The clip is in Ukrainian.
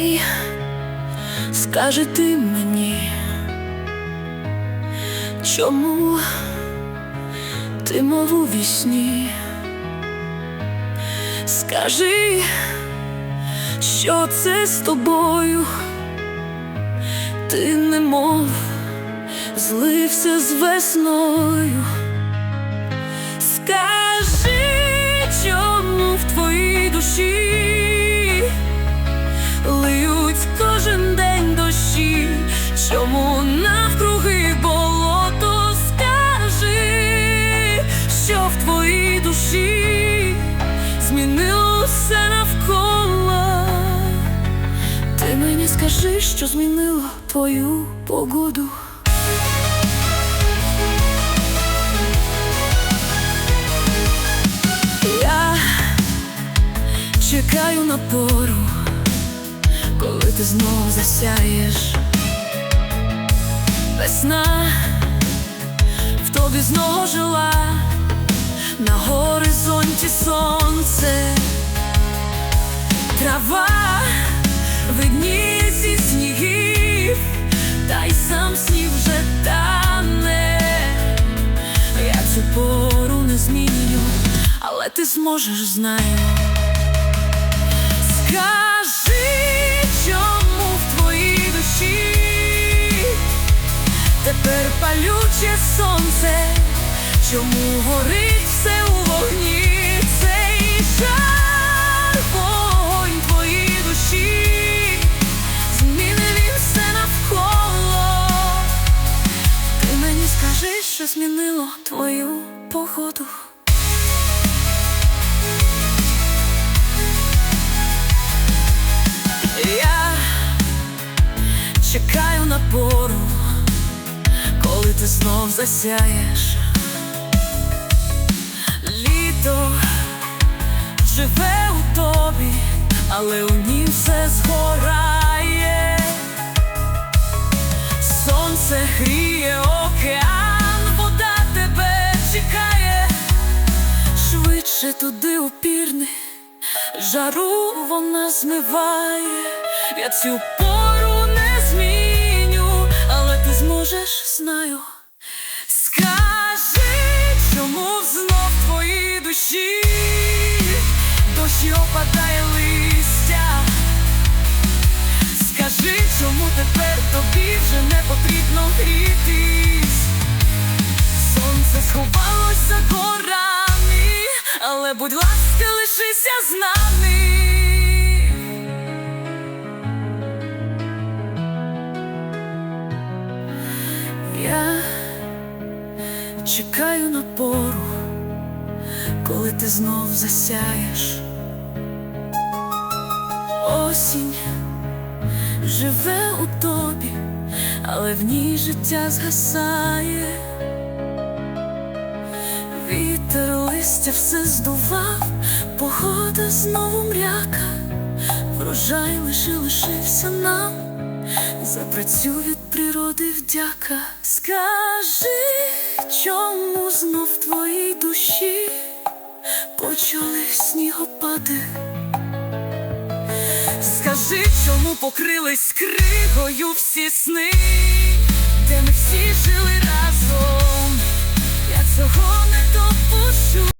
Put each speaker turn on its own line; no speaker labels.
Ей, скажи ти мені, чому ти мов у вісні? Скажи, що це з тобою, ти немов злився з весною. Скажи, чому в твоїй душі в твоїй душі змінило все навколо. Ти мені скажи, що змінило твою погоду. Я чекаю на пору, коли ти знов засяєш. Весна в тобі знову жила, трава видніє зі снігів, та й сам сніг вже тане. Я цю пору не зміню, але ти зможеш знаю. Скажи, чому в твоїй душі тепер палюче сонце, чому горить змінило твою погоду. Я чекаю на пору, коли ти знов засяєш. Літо живе у тобі, але у нім все згорає. Швидше туди упірни, жару вона змиває, я цю пору не зміню, але ти зможеш, знаю. Скажи, чому знов в твоїй душі дощі опадає листя. Скажи, чому тепер тобі вже не потрібно грітись? Сонце сховалось за горами, але будь ласка, лишися з нами. Я чекаю на пору, коли ти знов засяєш. Осінь живе у тобі, але в ній життя згасає. Листя все здував, погода знову мряка, врожай лише лишився нам, за працю від природи вдяка. Скажи, чому знов твоїй душі почали снігопади? Скажи, чому покрились кригою всі сни, де ми всі жили разом, цього не допущу.